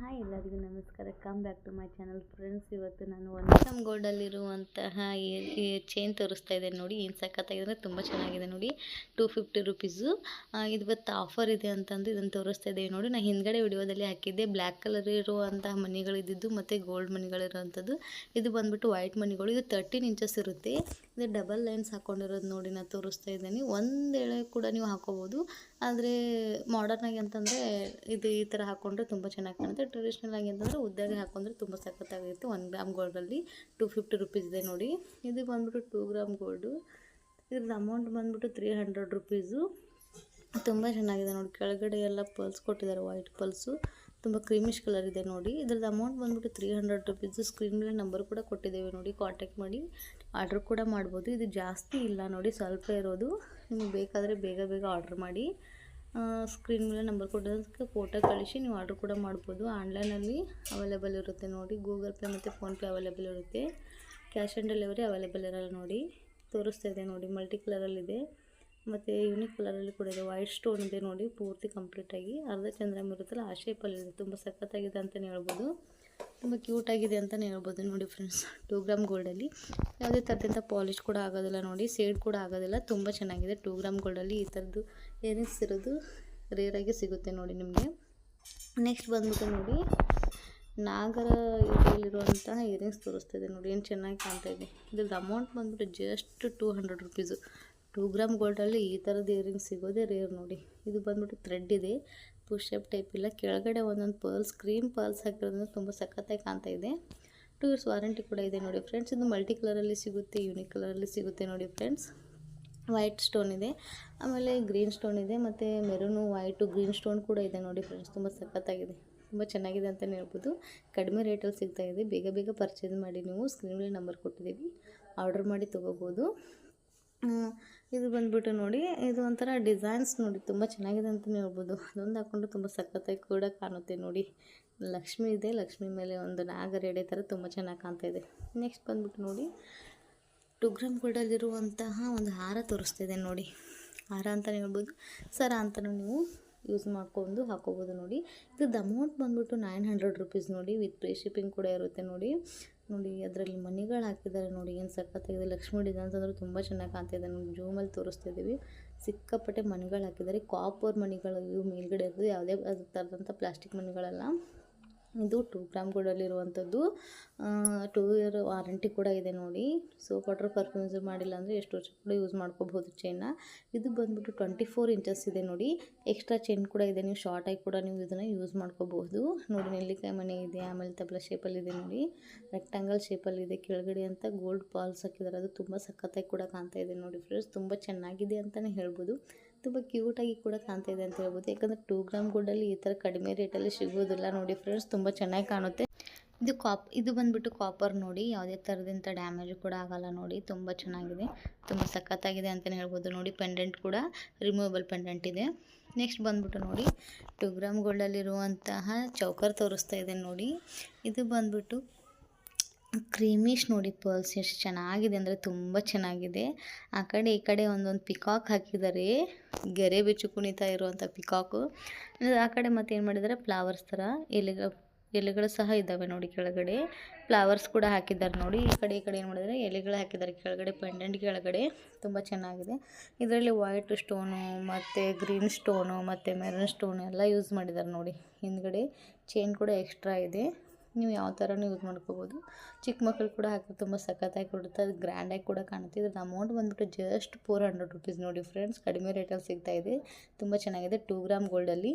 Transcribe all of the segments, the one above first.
Hi ಎಲ್ಲರಿಗೂ ನಮಸ್ಕಾರ. Come back to my channel friends ಇವತ್ತು ನಾನು ಒನ್ ಗೋಲ್ಡಲ್ಲಿರುವಂತಹ ಈ ಚೈನ್ ತೋರಿಸ್ತಾ ಇದ್ದೇನೆ ನೋಡಿ. ಏನು ಸಖತ್ತಾಗಿದೆ ಅಂದರೆ ತುಂಬ ಚೆನ್ನಾಗಿದೆ ನೋಡಿ. ಟೂ ಫಿಫ್ಟಿ ರುಪೀಸು ಇವತ್ತು ಆಫರ್ ಇದೆ ಅಂತಂದು ಇದನ್ನು ತೋರಿಸ್ತಾ ಇದ್ದೇವೆ ನೋಡಿ. ನಾನು ಹಿಂದ್ಗಡೆ ವಿಡಿಯೋದಲ್ಲಿ ಹಾಕಿದ್ದೆ. ಬ್ಲ್ಯಾಕ್ ಕಲರ್ ಇರುವಂತಹ ಮನಿಗಳಿದ್ದು ಮತ್ತು ಗೋಲ್ಡ್ ಮನಿಗಳಿರುವಂಥದ್ದು. ಇದು ಬಂದ್ಬಿಟ್ಟು ವೈಟ್ ಮನಿಗಳು. ಇದು ತರ್ಟೀನ್ ಇಂಚಸ್ ಇರುತ್ತೆ. ಇದು ಡಬಲ್ ಲೈನ್ಸ್ ಹಾಕೊಂಡಿರೋದು ನೋಡಿ ನಾನು ತೋರಿಸ್ತಾ ಇದ್ದೀನಿ. ಒಂದು ಎಳೆ ಕೂಡ ನೀವು ಹಾಕೋಬೋದು. ಆದರೆ ಮಾಡರ್ನ್ ಆಗಿ ಅಂತಂದರೆ ಇದು ಈ ಥರ ಹಾಕ್ಕೊಂಡ್ರೆ ತುಂಬ ಚೆನ್ನಾಗಿ ಕಾಣುತ್ತೆ. ಟ್ರೆಡಿಷ್ನಲ್ ಆಗಿ ಅಂತಂದರೆ ಉದ್ದಾಗಿ ಹಾಕೊಂಡ್ರೆ ತುಂಬ ಸಖತ್ತಾಗಿರುತ್ತೆ. ಒನ್ ಗ್ರಾಮ್ ಗೋಲ್ಡಲ್ಲಿ ಟೂ ಫಿಫ್ಟಿ ರುಪೀಸ್ ಇದೆ ನೋಡಿ. ಇದು ಬಂದ್ಬಿಟ್ಟು ಟೂ ಗ್ರಾಮ್ ಗೋಲ್ಡು ಇದ್ರದ್ದು ಅಮೌಂಟ್ ಬಂದ್ಬಿಟ್ಟು ತ್ರೀ ಹಂಡ್ರೆಡ್ ರುಪೀಸು ತುಂಬ ಚೆನ್ನಾಗಿದೆ ನೋಡಿ. ಕೆಳಗಡೆ ಎಲ್ಲ ಪಲ್ಸ್ ಕೊಟ್ಟಿದ್ದಾರೆ ವೈಟ್ ಪಲ್ಸು ತುಂಬ ಕ್ರೀಮಿಶ್ ಕಲರ್ ಇದೆ ನೋಡಿ. ಇದ್ರದ್ದು ಅಮೌಂಟ್ ಬಂದ್ಬಿಟ್ಟು ತ್ರೀ ಹಂಡ್ರೆಡ್ ರುಪೀಸು ಸ್ಕ್ರೀನ್ ಮೇಲೆ ನಂಬರ್ ಕೂಡ ಕೊಟ್ಟಿದ್ದೇವೆ ನೋಡಿ. ಕಾಂಟ್ಯಾಕ್ಟ್ ಮಾಡಿ ಆರ್ಡ್ರ್ ಕೂಡ ಮಾಡ್ಬೋದು. ಇದು ಜಾಸ್ತಿ ಇಲ್ಲ ನೋಡಿ, ಸ್ವಲ್ಪ ಇರೋದು. ನಿಮಗೆ ಬೇಕಾದರೆ ಬೇಗ ಬೇಗ ಆರ್ಡ್ರ್ ಮಾಡಿ. ಸ್ಕ್ರೀನ್ ಮೇಲೆ ನಂಬರ್ ಕೊಟ್ಟಿದ್ದಕ್ಕೆ ಫೋಟೋ ಕಳಿಸಿ, ನೀವು ಆರ್ಡ್ರ್ ಕೂಡ ಮಾಡ್ಬೋದು. ಆನ್ಲೈನಲ್ಲಿ ಅವೈಲೇಬಲ್ ಇರುತ್ತೆ ನೋಡಿ. ಗೂಗಲ್ ಪೇ ಮತ್ತು ಫೋನ್ಪೇ ಅವೈಲೇಬಲ್ ಇರುತ್ತೆ. ಕ್ಯಾಶ್ ಆನ್ ಡೆಲಿವರಿ ಅವೈಲೇಬಲ್ ಇರೋಲ್ಲ ನೋಡಿ. ತೋರಿಸ್ತಾ ಇದೆ ನೋಡಿ ಮಲ್ಟಿ ಕಲರಲ್ಲಿದೆ ಮತ್ತು ಯುನಿಕ್ ಕಲರಲ್ಲಿ ಕೂಡ ಇದೆ. ವೈಟ್ ಸ್ಟೋನ್ ಇದೆ ನೋಡಿ, ಪೂರ್ತಿ ಕಂಪ್ಲೀಟಾಗಿ ಅರ್ಧ ಚಂದ್ರ ಇರುತ್ತಲ್ಲ ಆ ಶೇಪಲ್ಲಿದೆ ತುಂಬ ಸಖತ್ತಾಗಿದೆ ಅಂತಲೇ ಹೇಳ್ಬೋದು. ತುಂಬ ಕ್ಯೂಟಾಗಿದೆ ಅಂತಲೇ ಹೇಳ್ಬೋದು ನೋಡಿ ಫ್ರೆಂಡ್ಸ್ ಟೂ ಗ್ರಾಮ್ ಗೋಲ್ಡಲ್ಲಿ ಯಾವುದೇ ಥರದಿಂದ ಪಾಲಿಶ್ ಕೂಡ ಆಗೋದಿಲ್ಲ ನೋಡಿ. ಸೇಡ್ ಕೂಡ ಆಗೋದಿಲ್ಲ. ತುಂಬ ಚೆನ್ನಾಗಿದೆ. ಟೂ ಗ್ರಾಮ್ ಗೋಲ್ಡಲ್ಲಿ ಈ ಥರದ್ದು ಏರಿಂಗ್ಸ್ ಇರೋದು ರೇರಾಗಿ ಸಿಗುತ್ತೆ ನೋಡಿ ನಿಮಗೆ. ನೆಕ್ಸ್ಟ್ ಬಂದ್ಬಿಟ್ಟು ನೋಡಿ, ನಾಗರ ಇದರಲ್ಲಿರುವಂತಹ ಇಯರಿಂಗ್ಸ್ ತೋರಿಸ್ತಾ ಇದೆ ನೋಡಿ. ಏನು ಚೆನ್ನಾಗಿ ಕಾಣ್ತಾ ಇದೆ. ಇದ್ರದ್ದು ಅಮೌಂಟ್ ಬಂದ್ಬಿಟ್ಟು just two hundred rupees two gram ಗೋಲ್ಡಲ್ಲಿ ಈ ಥರದ ಇಯರಿಂಗ್ ಸಿಗೋದೇ ರೇರ್ ನೋಡಿ. ಇದು ಬಂದ್ಬಿಟ್ಟು ಥ್ರೆಡ್ ಇದೆ. ಪುಷಪ್ ಟೈಪ್ ಇಲ್ಲ. ಕೆಳಗಡೆ ಒಂದೊಂದು ಪರ್ಲ್ಸ್, ಕ್ರೀಮ್ ಪರ್ಲ್ಸ್ ಹಾಕಿರೋದ್ರಿಂದ ತುಂಬ ಸಖತ್ತಾಗಿ ಕಾಣ್ತಾ ಇದೆ. ಟೂ ಇಯರ್ಸ್ ವಾರಂಟಿ ಕೂಡ ಇದೆ ನೋಡಿ ಫ್ರೆಂಡ್ಸ್. ಇದು ಮಲ್ಟಿ ಕಲರಲ್ಲಿ ಸಿಗುತ್ತೆ, ಯೂನಿಕ್ ಕಲರಲ್ಲಿ ಸಿಗುತ್ತೆ ನೋಡಿ ಫ್ರೆಂಡ್ಸ್. ವೈಟ್ ಸ್ಟೋನ್ ಇದೆ. ಆಮೇಲೆ ಗ್ರೀನ್ ಸ್ಟೋನ್ ಇದೆ ಮತ್ತು ಮೆರೂನು, ವೈಟು, ಗ್ರೀನ್ ಸ್ಟೋನ್ ಕೂಡ ಇದೆ ನೋಡಿ ಫ್ರೆಂಡ್ಸ್. ತುಂಬ ಸಖತ್ತಾಗಿದೆ. ತುಂಬ ಚೆನ್ನಾಗಿದೆ ಅಂತಲೇ ಹೇಳ್ಬೋದು. ಕಡಿಮೆ ರೇಟಲ್ಲಿ ಸಿಗ್ತಾ ಇದೆ. ಬೇಗ ಬೇಗ ಪರ್ಚೇಸ್ ಮಾಡಿ ನೀವು. ಸ್ಕ್ರೀನಲ್ಲಿ ನಂಬರ್ ಕೊಟ್ಟಿದ್ದೀವಿ. ಆರ್ಡರ್ ಮಾಡಿ ತೊಗೋಬೋದು. ಇದು ಬಂದ್ಬಿಟ್ಟು ನೋಡಿ, ಇದು ಒಂಥರ ಡಿಸೈನ್ಸ್ ನೋಡಿ, ತುಂಬ ಚೆನ್ನಾಗಿದೆ ಅಂತಲೇ ಹೇಳ್ಬೋದು. ಅದೊಂದು ಹಾಕ್ಕೊಂಡು ತುಂಬ ಸಖತ್ತಾಗಿ ಕೂಡ ಕಾಣುತ್ತೆ ನೋಡಿ. ಲಕ್ಷ್ಮಿ ಇದೆ, ಲಕ್ಷ್ಮಿ ಮೇಲೆ ಒಂದು ನಾಗರ ಎಡೆ ಥರ ತುಂಬ ಚೆನ್ನಾಗಿ ಕಾಣ್ತಾ ಇದೆ. ನೆಕ್ಸ್ಟ್ ಬಂದ್ಬಿಟ್ಟು ನೋಡಿ ಟು ಗ್ರಾಮ್ ಗೋಲ್ಡಲ್ಲಿರುವಂತಹ ಒಂದು ಹಾರ ತೋರಿಸ್ತಿದೆ ನೋಡಿ. ಹಾರ ಅಂತಲೇ ಹೇಳ್ಬೋದು, ಸರ ಅಂತಲೂ ನೀವು ಯೂಸ್ ಮಾಡ್ಕೊಂಡು ಹಾಕೋಬೋದು ನೋಡಿ. ಇದ್ರದ್ದು ಅಮೌಂಟ್ ಬಂದ್ಬಿಟ್ಟು ನೈನ್ ಹಂಡ್ರೆಡ್ ರುಪೀಸ್ ನೋಡಿ ವಿತ್ ಫ್ರೀ ಶಿಪ್ಪಿಂಗ್ ಕೂಡ ಇರುತ್ತೆ ನೋಡಿ. ನೋಡಿ, ಅದರಲ್ಲಿ ಮಣಿಗಳು ಹಾಕಿದ್ದಾರೆ ನೋಡಿ, ಏನು ಸಖತ್ತಾಗಿದೆ. ಲಕ್ಷ್ಮಿ ಡಿಸೈನ್ಸ್ ಅಂದರೆ ತುಂಬ ಚೆನ್ನಾಗಿ ಕಾಣ್ತಿದೆ ನಮ್ಮ ಜೂಮಲ್ಲಿ ತೋರಿಸ್ತಿದ್ದೀವಿ ಸಿಕ್ಕಾಪಟ್ಟೆ ಮಣಿಗಳು ಹಾಕಿದ್ದಾರೆ. ಕಾಪರ್ ಮಣಿಗಳು ಇವು ಮೇಲ್ಗಡೆ ಇರೋದು. ಯಾವುದೇ ಥರದಂಥ ಪ್ಲಾಸ್ಟಿಕ್ ಮಣಿಗಳಲ್ಲ. ಇದು ಟೂ ಗ್ರಾಮ್ ಗೋಲ್ಡಲ್ಲಿರುವಂಥದ್ದು ಟೂ ಇಯರ್ ವಾರಂಟಿ ಕೂಡ ಇದೆ ನೋಡಿ. ಸೊ ವಾಟರ್ ಪರ್ಫ್ಯೂಮ್ ಮಾಡಿಲ್ಲ ಅಂದರೆ ಎಷ್ಟು ವರ್ಷ ಕೂಡ ಯೂಸ್ ಮಾಡ್ಕೋಬಹುದು ಚೈನ್ನ ಇದು ಬಂದ್ಬಿಟ್ಟು ಟ್ವೆಂಟಿ ಫೋರ್ ಇಂಚಸ್ ಇದೆ ನೋಡಿ. ಎಕ್ಸ್ಟ್ರಾ ಚೈನ್ ಕೂಡ ಇದೆ. ನೀವು ಶಾರ್ಟಾಗಿ ಕೂಡ ನೀವು ಇದನ್ನು ಯೂಸ್ ಮಾಡ್ಕೋಬಹುದು. ನೋಡಿ, ನೆಲ್ಲಿಕಾಯಿ ಮನೆ ಇದೆ. ಆಮೇಲೆ ತಬಲ ಶೇಪಲ್ಲಿದೆ ನೋಡಿ. ರೆಕ್ಟಾಂಗಲ್ ಶೇಪಲ್ಲಿದೆ ಕೆಳಗಡೆ ಅಂತ ಗೋಲ್ಡ್ ಪಾಲ್ಸ್ ಹಾಕಿದ್ದಾರೆ. ಅದು ತುಂಬ ಸಖತ್ತಾಗಿ ಕೂಡ ಕಾಣ್ತಾ ಇದೆ ನೋಡಿ ಫ್ರೆಂಡ್ಸ್ ತುಂಬ ಚೆನ್ನಾಗಿದೆ ಅಂತಲೇ ಹೇಳ್ಬೋದು. ತುಂಬ ಕ್ಯೂಟಾಗಿ ಕೂಡ ಕಾಣ್ತಾ ಇದೆ ಅಂತ ಹೇಳ್ಬೋದು. ಯಾಕಂದರೆ ಟೂ ಗ್ರಾಮ್ ಗೋಲ್ಡಲ್ಲಿ ಈ ಥರ ಕಡಿಮೆ ರೇಟಲ್ಲಿ ಸಿಗೋದಿಲ್ಲ. ನೋಡಿ ಫ್ರೆಂಡ್ಸ್ ತುಂಬ ಚೆನ್ನಾಗಿ ಕಾಣುತ್ತೆ. ಇದು ಕಾಪ್ ಇದು ಬಂದ್ಬಿಟ್ಟು ಕಾಪರ್ ನೋಡಿ. ಯಾವುದೇ ಥರದಿಂದ ಡ್ಯಾಮೇಜ್ ಕೂಡ ಆಗಲ್ಲ ನೋಡಿ. ತುಂಬ ಚೆನ್ನಾಗಿದೆ. ತುಂಬ ಸಖತ್ತಾಗಿದೆ ಅಂತಲೇ ಹೇಳ್ಬೋದು. ನೋಡಿ ಪೆಂಡೆಂಟ್ ಕೂಡ ರಿಮೂವಬಲ್ ಪೆಂಡೆಂಟ್ ಇದೆ. ನೆಕ್ಸ್ಟ್ ಬಂದ್ಬಿಟ್ಟು ನೋಡಿ. ಟೂ ಗ್ರಾಮ್ ಗೋಲ್ಡಲ್ಲಿರುವಂತಹ ಚೌಕರ್ ತೋರಿಸ್ತಾ ಇದೆ ನೋಡಿ. ಇದು ಬಂದ್ಬಿಟ್ಟು ಕ್ರೀಮಿಶ್ ನೋಡಿ ಪರ್ಲ್ಸ್ ಎಷ್ಟು ಚೆನ್ನಾಗಿದೆ ಅಂದರೆ ತುಂಬ ಚೆನ್ನಾಗಿದೆ. ಆ ಕಡೆ ಈ ಕಡೆ ಒಂದೊಂದು ಪಿಕಾಕ್ ಹಾಕಿದ್ದಾರೆ. ಗೆರೆ ಬೆಚ್ಚು ಕುಣಿತಾ ಇರುವಂಥ ಪಿಕಾಕು ಆ ಕಡೆ ಮತ್ತೆ ಏನು ಮಾಡಿದ್ದಾರೆ? ಫ್ಲವರ್ಸ್ ಥರ. ಎಲೆಗಳು ಎಲೆಗಳು ಸಹ ಇದ್ದಾವೆ ನೋಡಿ ಕೆಳಗಡೆ. ಫ್ಲವರ್ಸ್ ಕೂಡ ಹಾಕಿದ್ದಾರೆ ನೋಡಿ. ಈ ಕಡೆ ಈ ಕಡೆ ಏನು ಮಾಡಿದ್ದಾರೆ? ಎಲೆಗಳು ಹಾಕಿದ್ದಾರೆ. ಕೆಳಗಡೆ ಪೆಂಡೆಂಟ್ ಕೆಳಗಡೆ. ತುಂಬ ಚೆನ್ನಾಗಿದೆ. ಇದರಲ್ಲಿ ವೈಟ್ ಸ್ಟೋನು ಮತ್ತು ಗ್ರೀನ್ ಸ್ಟೋನು ಮತ್ತು ಮೆರನ್ ಸ್ಟೋನು ಎಲ್ಲ ಯೂಸ್ ಮಾಡಿದ್ದಾರೆ ನೋಡಿ. ಹಿಂದ್ಗಡೆ ಚೈನ್ ಕೂಡ ಎಕ್ಸ್ಟ್ರಾ ಇದೆ. ನೀವು ಯಾವ ಥರನೂ ಯೂಸ್ ಮಾಡ್ಕೋಬೋದು. ಚಿಕ್ಕ ಮಕ್ಕಳು ಕೂಡ ಹಾಕಿ ತುಂಬ ಸಖತ್ತಾಗಿ ಕೊಡುತ್ತೆ, ಅದು ಗ್ರ್ಯಾಂಡಾಗಿ ಕೂಡ ಕಾಣುತ್ತೆ. ಇದ್ರದ್ದು ಅಮೌಂಟ್ ಬಂದುಬಿಟ್ಟು ಜಸ್ಟ್ ಫೋರ್ ಹಂಡ್ರೆಡ್ ರುಪೀಸ್ ನೋಡಿ ಫ್ರೆಂಡ್ಸ್ ಕಡಿಮೆ ರೇಟಲ್ಲಿ ಸಿಗ್ತಾ ಇದೆ. ತುಂಬ ಚೆನ್ನಾಗಿದೆ ಟೂ ಗ್ರಾಮ್ ಗೋಲ್ಡಲ್ಲಿ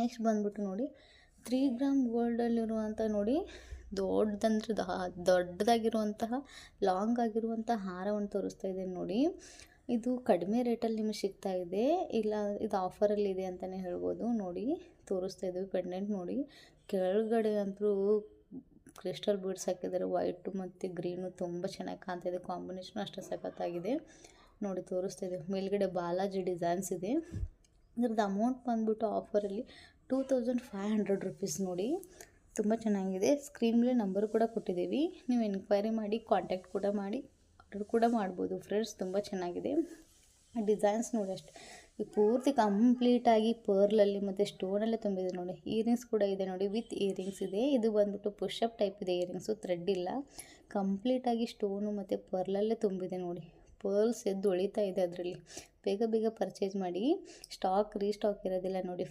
ನೆಕ್ಸ್ಟ್ ಬಂದುಬಿಟ್ಟು ನೋಡಿ ತ್ರೀ ಗ್ರಾಮ್ ಗೋಲ್ಡಲ್ಲಿರುವಂಥ ನೋಡಿ, ದೊಡ್ಡದಂದ್ರೆ ದೊಡ್ಡದಾಗಿರುವಂತಹ ಲಾಂಗ್ ಆಗಿರುವಂಥ ಹಾರವನ್ನು ತೋರಿಸ್ತಾ ಇದೆ ನೋಡಿ. ಇದು ಕಡಿಮೆ ರೇಟಲ್ಲಿ ನಿಮಗೆ ಸಿಗ್ತಾ ಇದೆ, ಇಲ್ಲ ಇದು ಆಫರಲ್ಲಿ ಇದೆ ಅಂತಲೇ ಹೇಳ್ಬೋದು. ನೋಡಿ, ತೋರಿಸ್ತಾ ಇದ್ದೀವಿ ಪೆಂಡೆಂಟ್ ನೋಡಿ. ಕೆಳಗಡೆ ಅಂತೂ ಕ್ರಿಸ್ಟಲ್ ಬೀಡ್ಸ್ ಹಾಕಿದ್ದಾರೆ, ವೈಟು ಮತ್ತು ಗ್ರೀನು ತುಂಬ ಚೆನ್ನಾಗಿ ಕಾಣ್ತಾ ಇದೆ, ಕಾಂಬಿನೇಷನ್ ಅಷ್ಟೇ ಸಖತ್ತಾಗಿದೆ. ನೋಡಿ, ತೋರಿಸ್ತಾ ಇದೆ. ಮೇಲ್ಗಡೆ ಬಾಲಾಜಿ ಡಿಸೈನ್ಸ್ ಇದೆ. ಇದ್ರದ್ದು ಅಮೌಂಟ್ ಬಂದ್ಬಿಟ್ಟು ಆಫರಲ್ಲಿ two thousand five hundred rupees ನೋಡಿ. ತುಂಬ ಚೆನ್ನಾಗಿದೆ. ಸ್ಕ್ರೀನ್ ಮೇಲೆ ನಂಬರ್ ಕೂಡ ಕೊಟ್ಟಿದ್ದೀವಿ. ನೀವು ಎನ್ಕ್ವೈರಿ ಮಾಡಿ, ಕಾಂಟ್ಯಾಕ್ಟ್ ಕೂಡ ಮಾಡಿ, ಆರ್ಡರ್ ಕೂಡ ಮಾಡ್ಬೋದು. ಫ್ರೆಂಡ್ಸ್, ತುಂಬ ಚೆನ್ನಾಗಿದೆ. ಡಿಸೈನ್ಸ್ ನೋಡಿ ಅಷ್ಟು. ಈ ಪೂರ್ತಿ ಕಂಪ್ಲೀಟಾಗಿ ಪರ್ಲಲ್ಲಿ ಮತ್ತು ಸ್ಟೋನಲ್ಲೇ ತುಂಬಿದೆ ನೋಡಿ. ಇಯರಿಂಗ್ಸ್ ಕೂಡ ಇದೆ ನೋಡಿ. ವಿತ್ ಇಯರಿಂಗ್ಸ್ ಇದೆ. ಇದು ಬಂದ್ಬಿಟ್ಟು ಪುಷಪ್ ಟೈಪ್ ಇದೆ ಇಯರಿಂಗ್ಸು. ಥ್ರೆಡ್ ಇಲ್ಲ. ಕಂಪ್ಲೀಟಾಗಿ ಸ್ಟೋನು ಮತ್ತು ಪರ್ಲಲ್ಲೇ ತುಂಬಿದೆ ನೋಡಿ. ಪರ್ಲ್ಸ್ ಎದ್ದು ಉಳಿತಾ ಇದೆ ಅದರಲ್ಲಿ. ಬೇಗ ಬೇಗ ಪರ್ಚೇಸ್ ಮಾಡಿ. ಸ್ಟಾಕ್ ರೀಸ್ಟಾಕ್ ಇರೋದಿಲ್ಲ ನೋಡಿ